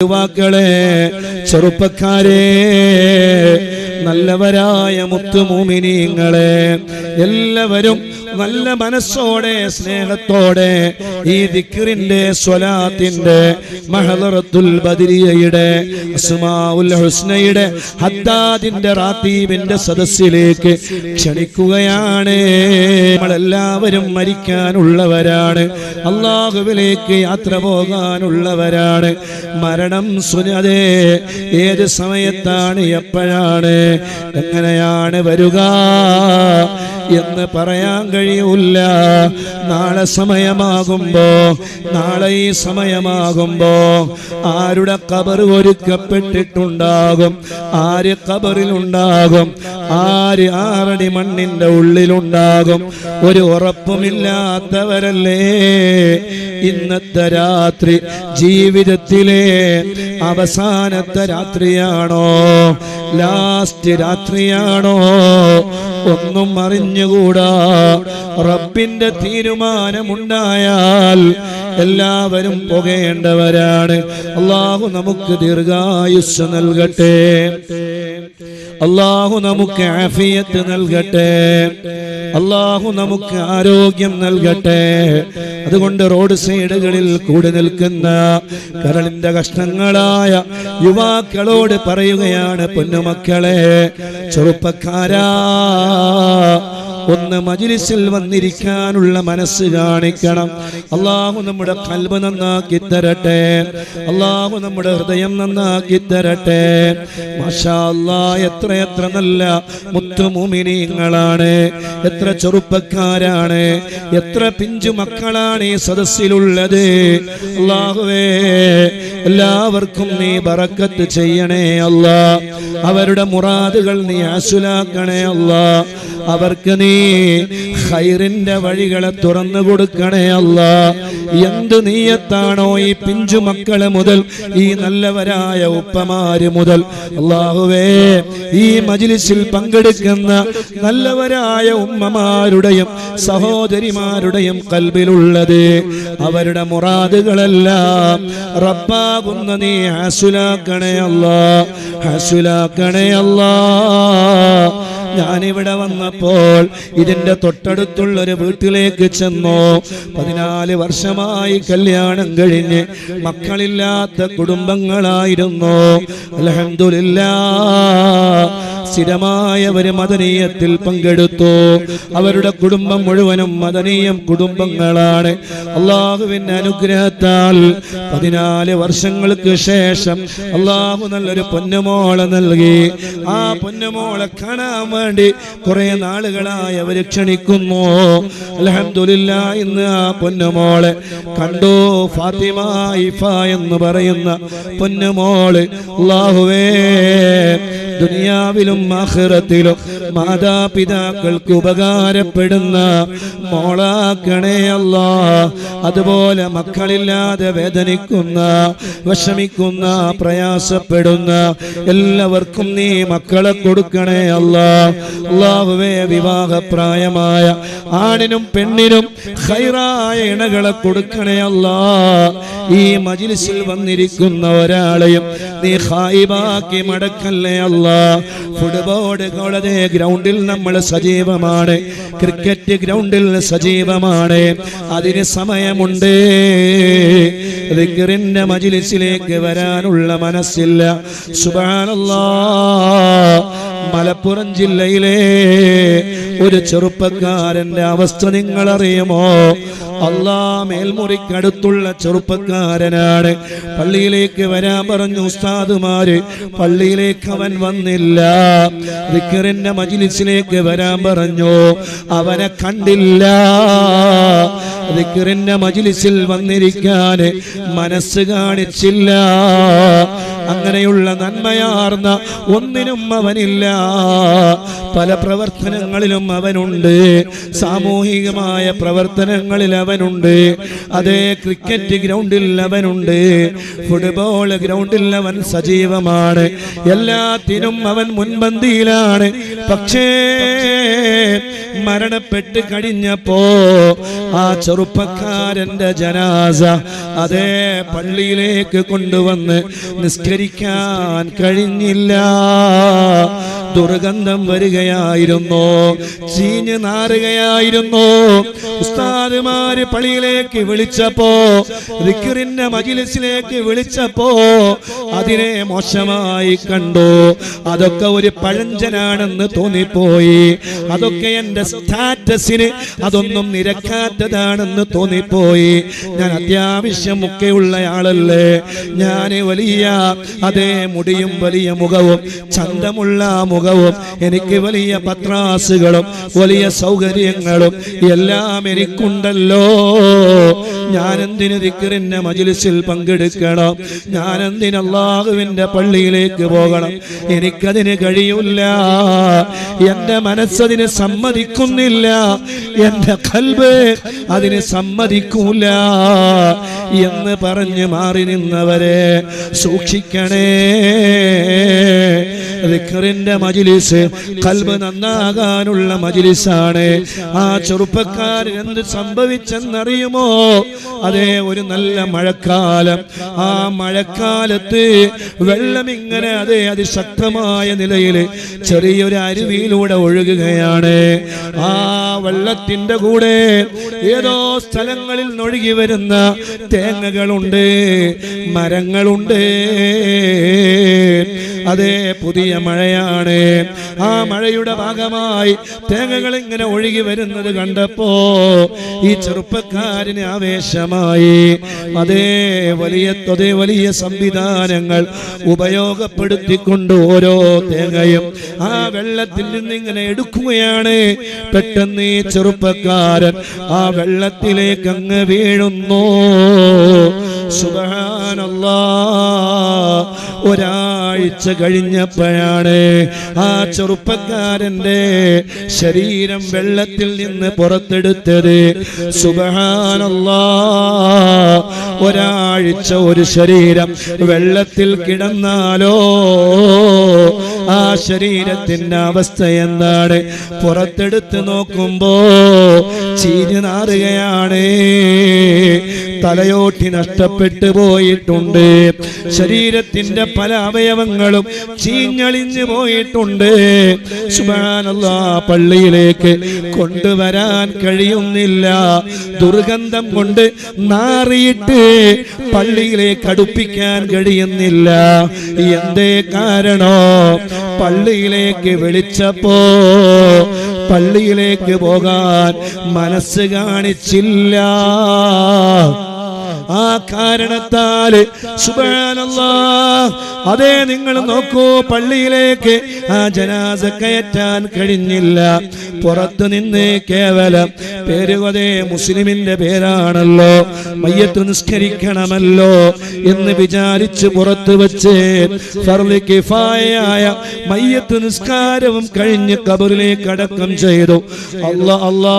യുവാക്കളെ ചെറുപ്പക്കാരെ നല്ലവരായ മുത്തുമൂമിനീങ്ങളെ എല്ലാവരും നല്ല മനസ്സോടെ സ്നേഹത്തോടെ ഈ ദിക്റിന്റെ സ്വലാത്തിന്റെ മഹദറത്തുൽ ബദരിയയുടെ അസ്മാഉൽ ഹുസ്നയുടെ ഹദ്ദാദിന്റെ റാത്തീബിന്റെ സദസ്സിലേക്ക് ക്ഷണിക്കുകയാണ്. നമ്മളെല്ലാവരും മരിക്കാനുള്ളവരാണ്. അള്ളാഹുവിലേക്ക് യാത്ര പോകാനുള്ളവരാണ്. മരണം സുനതേ ഏത് സമയത്താണ് എപ്പോഴാണ്? എങ്ങനെയാണ് വരിക എന്ന് പറയാൻ കഴിയൂല നാളെ സമയമാകുമ്പോ നാളെ ഈ സമയമാകുമ്പോ ആരുടെ കബർ ഒരുക്കപ്പെട്ടിട്ടുണ്ടാകും? ആര് കബറിലുണ്ടാകും ആര് ആറടി മണ്ണിന്റെ ഉള്ളിലുണ്ടാകും? ഒരു ഉറപ്പുമില്ലാത്തവരല്ലേ? ഇന്നത്തെ രാത്രി ജീവിതത്തിലെ അവസാനത്തെ രാത്രിയാണോ? ലാസ്റ്റ് രാത്രിയാണോ? ഒന്നും അറിഞ്ഞുകൂടാ. റബ്ബിന്റെ തീരുമാനമുണ്ടായാൽ എല്ലാവരും പുകയേണ്ടവരാണ്. അള്ളാഹു നമുക്ക് ദീർഘായുസ് നൽകട്ടെ. അള്ളാഹു നമുക്ക് ആഫിയത്ത് നൽകട്ടെ. അള്ളാഹു നമുക്ക് ആരോഗ്യം നൽകട്ടെ. അതുകൊണ്ട് റോഡ് സൈഡുകളിൽ കൂടി നിൽക്കുന്ന കരളിന്റെ കഷ്ണങ്ങളായ യുവാക്കളോട് പറയുകയാണ് പൊന്നുമക്കളെ ചെറുപ്പക്കാരാ ഒന്ന് മജിലിസിൽ വന്നിരിക്കാനുള്ള മനസ്സ് കാണിക്കണം. അള്ളാഹു നമ്മുടെ കൽബ് നന്നാക്കി തരട്ടെ. അള്ളാഹു നമ്മുടെ ഹൃദയം നന്നാക്കി തരട്ടെ. എത്ര എത്ര നല്ല മുത്തുമുമിനിങ്ങളാണ് എത്ര ചെറുപ്പക്കാരാണ്. എത്ര പിഞ്ചു മക്കളാണ് ഈ സദസ്സിലുള്ളത്. അള്ളാഹുവേ എല്ലാവർക്കും നീ ബറക്കത്ത് ചെയ്യണേ അല്ലാ. അവരുടെ മുറാദുകൾ നീ ആശുലാക്കണേ അല്ലാ. അവർക്ക് നീ ഹൈറിന്റെ വഴികളെ തുറന്നു കൊടുക്കണേ അല്ല. എന്ത് നീയത്താണോ ഈ പിഞ്ചു മക്കൾ മുതൽ ഈ നല്ലവരായ ഉപ്പമാര് മുതൽ. അള്ളാഹുവേ ഈ മജിലിസിൽ പങ്കെടുക്കുന്ന നല്ലവരായ ഉമ്മമാരുടെയും സഹോദരിമാരുടെയും കൽബിലുള്ളത് അവരുടെ മുറാദുകളെല്ലാം റബ്ബാകുന്ന നീ ഹസുലാക്കണേ അല്ല. ഹസുലാക്കണേ അല്ലാ. ഞാനിവിടെ വന്നപ്പോൾ ഇതിന്റെ തൊട്ടടുത്തുള്ള ഒരു വീട്ടിലേക്ക് ചെന്നു. പതിനാല് വർഷമായി കല്യാണം കഴിഞ്ഞ് മക്കളില്ലാത്ത കുടുംബങ്ങളായിരുന്നു. അലഹമില്ലാ സ്ഥിരമായ ഒരു മദനീയത്തിൽ പങ്കെടുത്തു. അവരുടെ കുടുംബം മുഴുവനും മദനീയം കുടുംബങ്ങളാണ്. അള്ളാഹുവിന്റെ അനുഗ്രഹത്താൽ പതിനാല് വർഷങ്ങൾക്ക് ശേഷം അള്ളാഹു നല്ലൊരു പൊന്നുമോളെ നൽകി. ആ പൊന്നുമോളെ കാണാൻ വേണ്ടി കുറെ നാളുകളായി അവർ ക്ഷണിക്കുന്നു. അലഹമില്ല ഇന്ന് ആ പൊന്നുമോളെ കണ്ടു? ഫാത്തിമ ഇഫ എന്ന് പറയുന്ന പൊന്നുമോൾ അള്ളാഹുവേ ദുനിയാവിലും ആഖിറത്തിലും മാതാപിതാക്കൾക്ക് ഉപകാരപ്പെടുന്ന മോളാക്കണേ അല്ല. അതുപോലെ മക്കളില്ലാതെ വേദനിക്കുന്ന വിഷമിക്കുന്ന പ്രയാസപ്പെടുന്ന എല്ലാവർക്കും നീ മക്കളെ കൊടുക്കണേ അല്ല. അള്ളാഹുവേ വിവാഹപ്രായമായ ആണിനും പെണ്ണിനും ഹൈറായ ഇണകളെ കൊടുക്കണേ അല്ല. ഈ മജിലിസിൽ വന്നിരിക്കുന്ന ഒരാളെയും നീ ഹായിബാക്കി മടക്കല്ലേ അല്ല? ഫുട്ബോൾ കോളേജ് ഗ്രൗണ്ടിൽ നമ്മൾ സജീവമാണ്. ക്രിക്കറ്റ് ഗ്രൗണ്ടിൽ സജീവമാണ്. അതിന് സമയമുണ്ട്. ദിക്റിന്റെ മജിലിസിലേക്ക് വരാനുള്ള മനസ്സില്ല. സുബാനല്ലാ മലപ്പുറം ജില്ലയിലെ ഒരു ചെറുപ്പക്കാരന്റെ അവസ്ഥ നിങ്ങൾ അറിയുമോ അള്ളാ മേൽമുറിക്കടുത്തുള്ള ചെറുപ്പക്കാരനാണ്. പള്ളിയിലേക്ക് വരാൻ പറഞ്ഞു ഉസ്താദുമാര്. പള്ളിയിലേക്ക് അവൻ വന്നില്ല. വിക്കറിന്റെ മജിലിസിലേക്ക് വരാൻ പറഞ്ഞു. അവനെ കണ്ടില്ല. ദിക്കറിന്റെ മജിലിസിൽ വന്നിരിക്കാൻ മനസ്സ് കാണിച്ചില്ല. അങ്ങനെയുള്ള നന്മയാർന്ന ഒന്നിനും അവനില്ല. പല പ്രവർത്തനങ്ങളിലും അവനുണ്ട്. സാമൂഹികമായ പ്രവർത്തനങ്ങളിൽ അവനുണ്ട്. അതേ ക്രിക്കറ്റ് ഗ്രൗണ്ടിൽ അവനുണ്ട്. ഫുട്ബോൾ ഗ്രൗണ്ടിൽ അവൻ സജീവമാണ്. എല്ലാത്തിനും അവൻ മുൻപന്തിയിലാണ്. പക്ഷേ മരണപ്പെട്ട് കഴിഞ്ഞപ്പോ ആ ചെറുപ്പക്കാരന്റെ ജനാസ അതേ പള്ളിയിലേക്ക് കൊണ്ടുവന്ന് നിസ്കരിക്കാൻ കഴിഞ്ഞില്ല. ദുർഗന്ധം വരികയായിരുന്നു. ചീഞ്ഞ് നാറുകയായിരുന്നു. ഉസ്താദുമാര് പള്ളിയിലേക്ക് വിളിച്ചപ്പോ റിക്കറിന്റെ മജിലിസിലേക്ക് വിളിച്ചപ്പോ അതിനെ മോശമായി കണ്ടു. അതൊക്കെ ഒരു പഴഞ്ചനാണെന്ന് തോന്നിപ്പോയി. അതൊക്കെ എന്റെ സ്റ്റാറ്റസിന് അതൊന്നും നിരക്കാത്തതാണെന്ന് തോന്നിപ്പോയി. ഞാൻ അത്യാവശ്യം ഒക്കെ ഉള്ള ആളല്ലേ ഞാൻ വലിയ അതേ മുടിയും വലിയ മുഖവും ചന്തമുള്ള മുഖവും എനിക്ക് വലിയ പത്രാസുകളും വലിയ സൗകര്യങ്ങളും എല്ലാം എനിക്കുണ്ടല്ലോ. ഞാൻ എന്തിന് ദിക്കറിന്റെ മജിലിസിൽ പങ്കെടുക്കണം? ഞാൻ എന്തിന് അള്ളാഹുവിന്റെ പള്ളിയിലേക്ക് പോകണം? എനിക്കതിന് കഴിയില്ല. എന്റെ മനസ്സതിന് സമ്മതിക്കുന്നില്ല. എന്റെ കൽബ് അതിന് സമ്മതിക്കൂല. എന്ന് പറഞ്ഞ് മാറി നിന്നവരെ സൂക്ഷിക്കണേ. ദിക്റിന്റെ മജിലിസ് കൽബ് നന്നാകാനുള്ള മജിലിസാണ്. ആ ചെറുപ്പക്കാരൻ എന്ത് സംഭവിച്ചെന്നറിയുമോ? അതേ ഒരു നല്ല മഴക്കാലം. ആ മഴക്കാലത്ത് വെള്ളം ഇങ്ങനെ അതേ അതിശക്തമായ നിലയിൽ ചെറിയൊരു അരുവിയിലൂടെ ഒഴുകുകയാണ്. ആ വെള്ളത്തിന്റെ കൂടെ ഏതോ സ്ഥലങ്ങളിൽ ഒഴുകി വരുന്ന തേങ്ങകളുണ്ട് മരങ്ങളുണ്ട്. അതേ പുതിയ മഴയാണ്. ആ മഴയുടെ ഭാഗമായി തേങ്ങകൾ ഇങ്ങനെ ഒഴുകി വരുന്നത് കണ്ടപ്പോ ഈ ചെറുപ്പക്കാരന് ആവേശമായി. അതേ വലിയ അതേ വലിയ സംവിധാനങ്ങൾ ഉപയോഗപ്പെടുത്തിക്കൊണ്ട് ഓരോ തേങ്ങയും ആ വെള്ളത്തിൽ നിന്ന് ഇങ്ങനെ എടുക്കുകയാണ്. പെട്ടെന്ന് ഈ ചെറുപ്പക്കാരൻ ആ വെള്ളത്തിലേക്ക് അങ്ങ് വീഴുന്നു. സുബഹാനല്ലാ. ഒരാഴ്ച കഴിഞ്ഞപ്പോഴാണ് ആ ചെറുപ്പക്കാരന്റെ ശരീരം വെള്ളത്തിൽ നിന്ന് പുറത്തെടുത്തത്. ഒരാഴ്ച ഒരു ശരീരം വെള്ളത്തിൽ കിടന്നാലോ ആ ശരീരത്തിന്റെ അവസ്ഥ എന്താണ്? പുറത്തെടുത്ത് നോക്കുമ്പോ ചീഞ്ഞു നാറുകയാണ്. തലയോട്ടി നഷ്ടപ്പെട്ടു പോയിട്ടുണ്ട്. ശരീരത്തിന്റെ പല അവയവങ്ങളും ചീഞ്ഞളിഞ്ഞു പോയിട്ടുണ്ട്. പള്ളിയിലേക്ക് കൊണ്ടുവരാൻ കഴിയുന്നില്ല. ദുർഗന്ധം കൊണ്ട് നാറിയിട്ട് പള്ളിയിലേക്ക് അടുപ്പിക്കാൻ കഴിയുന്നില്ല. എന്തേ കാരണോ? പള്ളിയിലേക്ക് വിളിച്ചപ്പോ പള്ളിയിലേക്ക് പോകാൻ മനസ്സ് കാണിച്ചില്ല. ആ കാരണത്താൽ അതെ നിങ്ങൾ നോക്കൂ പള്ളിയിലേക്ക് ആ ജനാസ കയറ്റാൻ കഴിഞ്ഞില്ല. പുറത്തു നിന്ന് കേവലം പേരുകതേ മുസ്ലിമിന്റെ പേരാണല്ലോ. മയ്യത്ത് നിസ്കരിക്കണമല്ലോ എന്ന് വിചാരിച്ച് പുറത്തു വെച്ച് ഫർലി മയ്യത്ത് നിസ്കാരവും കഴിഞ്ഞ് കബറിലേക്ക് അടക്കം ചെയ്തു. അല്ല അല്ലാ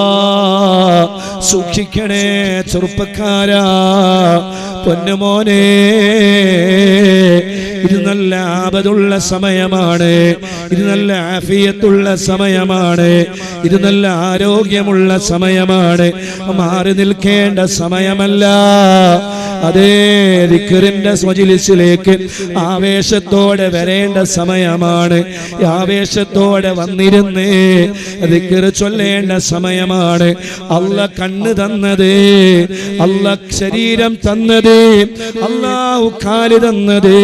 സൂക്ഷിക്കണേ ചെറുപ്പക്കാരാ പൊന്നുമോനെ. ഇത് നല്ല ആപതുള്ള സമയമാണ്. ഇത് നല്ല ആഫിയത്തുള്ള സമയമാണ്. ഇത് നല്ല ആരോഗ്യമുള്ള സമയമാണ്. മാറി നിൽക്കേണ്ട സമയമല്ല. അതേ ദിക്കറിന്റെ സ്വജിലിസിലേക്ക് ആവേശത്തോടെ വരേണ്ട സമയമാണ്. ആവേശത്തോടെ വന്നിരുന്ന് ദിക്കറ് ചൊല്ലേണ്ട സമയമാണ്. അല്ല കണ്ണ് തന്നത് അല്ല ശരീരം തന്നത് അള്ളാഹു കാൽ തന്നത്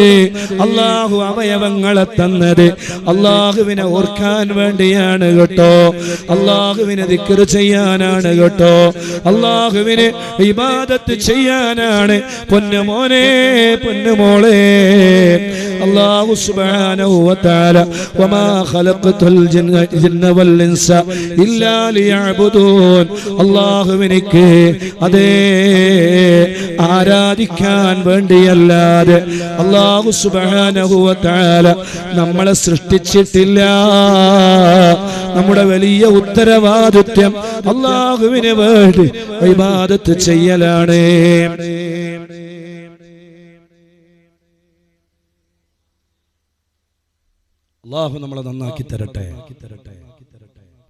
അള്ളാഹു അവയവങ്ങളെ തന്നത്. അള്ളാഹുവിനെ ഓർക്കാൻ വേണ്ടിയാണ് കേട്ടോ. അള്ളാഹുവിനെ ദിക്കറ് ചെയ്യാനാണ് കേട്ടോ. അള്ളാഹുവിനെ ഇബാദത്ത് ചെയ്യാനാണ് പൊന്നുമോനെ പൊന്നുമോളെ അല്ലാഹു സുബ്ഹാനഹു വ തആല വമാ ഖലഖതുൽ ജിന്ന വൽ ഇൻസ ഇല്ലാ ലിയഅബുദൂൻ. അല്ലാഹുവിനിക്ക് അതേ ആരാധിക്കാൻ വേണ്ടിയല്ലാതെ അല്ലാഹു സുബ്ഹാനഹു വ തആല നമ്മളെ സൃഷ്ടിച്ചിട്ടില്ല. നമ്മുടെ വലിയ ഉത്തരവാദിത്വം അല്ലാഹുവിനെ വേണ്ടി ഇബാദത്ത് ചെയ്യലാണ്. അള്ളാഹു നമ്മളെ നന്നാക്കി തരട്ടെ.